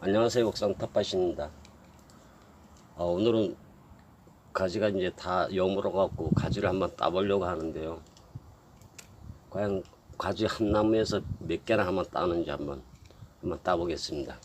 안녕하세요 옥상 텃밭입니다. 아, 오늘은 가지가 이제 다 여물어 갖고 가지를 한번 따보려고 하는데요. 과연 가지 한 나무에서 몇 개나 한번 따는지 한번 한번 따보겠습니다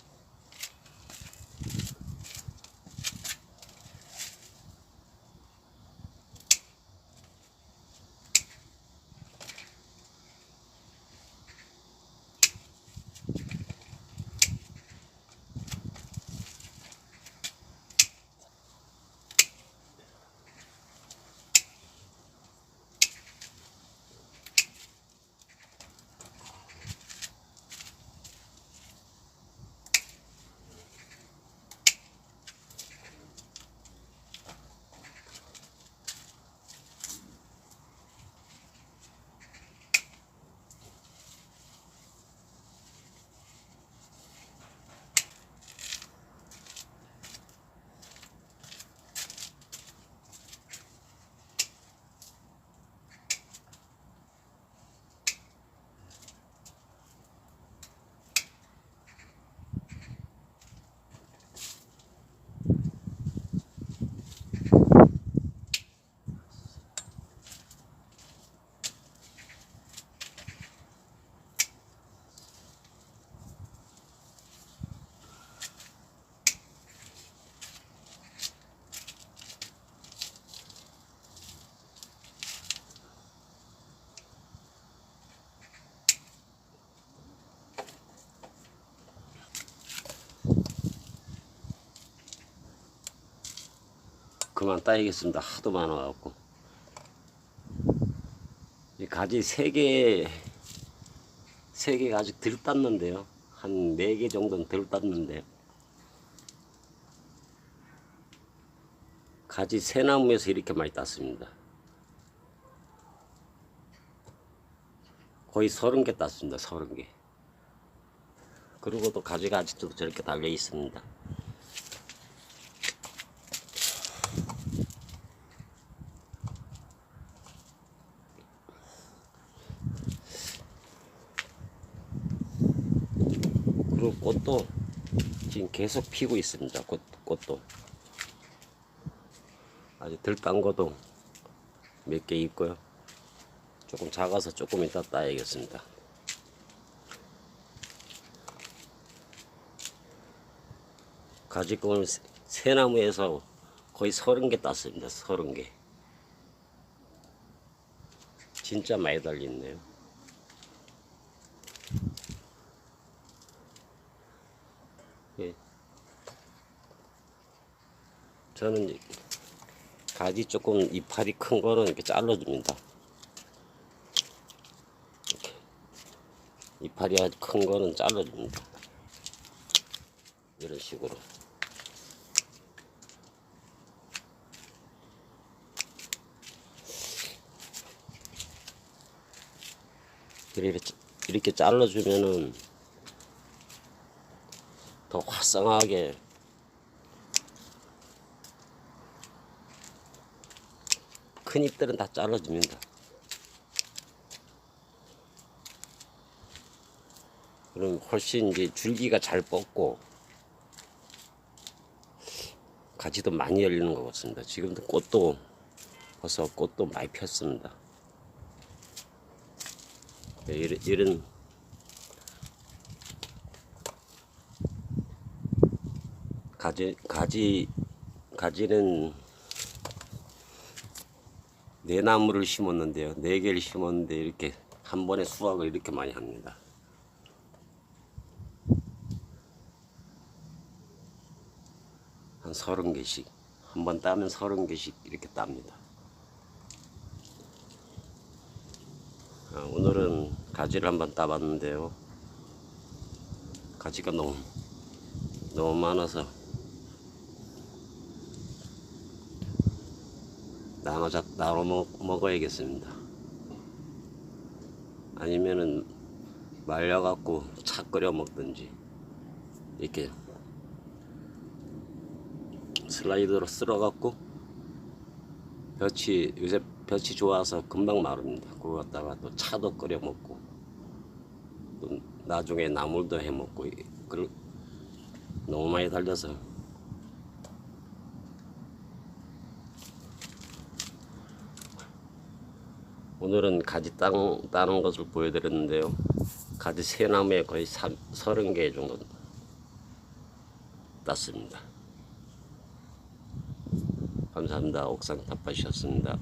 그만 따야겠습니다 하도 많아 갖고 이 가지 세 개, 세 개가 아직 덜 땄는데요. 한네개 정도는 덜 땄는데. 가지 새 나무에서 이렇게 많이 땄습니다. 거의 서른 개 땄습니다. 서른 개. 그리고 또 가지가 아직도 저렇게 달려 있습니다. 꽃도 지금 계속 피고 있습니다. 꽃, 꽃도. 아직 덜딴 것도 몇개 있고요. 조금 작아서 조금 이따 따야겠습니다. 가지금을 새나무에서 거의 서른 개 땄습니다. 서른 개. 진짜 많이 달렸네요. 저는 가지 조금 이파리 큰 거는 이렇게 잘라줍니다. 이파리 아주 큰 거는 잘라줍니다. 이런 식으로. 이렇게, 이렇게 잘라주면은 더 화성하게 큰 잎들은 다 잘라줍니다. 그럼 훨씬 이제 줄기가 잘 뻗고 가지도 많이 열리는 것 같습니다. 지금도 꽃도 벌써 꽃도 많이 폈습니다. 네, 이런, 이런 가지 가지 가지는 네 나무를 심었는데요. 네 개를 심었는데 이렇게 한 번에 수확을 이렇게 많이 합니다. 한 서른 개씩 한 번 따면 서른 개씩 이렇게 땁니다. 아, 오늘은 가지를 한번 따봤는데요. 가지가 너무 너무 많아서 나눠 잡 나눠 먹, 먹어야겠습니다. 아니면은 말려갖고 차 끓여 먹든지 이렇게 슬라이드로 쓸어갖고 볕이 요새 볕이 좋아서 금방 마릅니다. 그거 갖다가 또 차도 끓여 먹고 또 나중에 나물도 해 먹고 그럴 너무 많이 달려서 오늘은 가지 땅 따는 것을 보여드렸는데요. 가지 세 나무에 거의 30개 정도 땄습니다. 감사합니다. 옥상 텃밭이었습니다.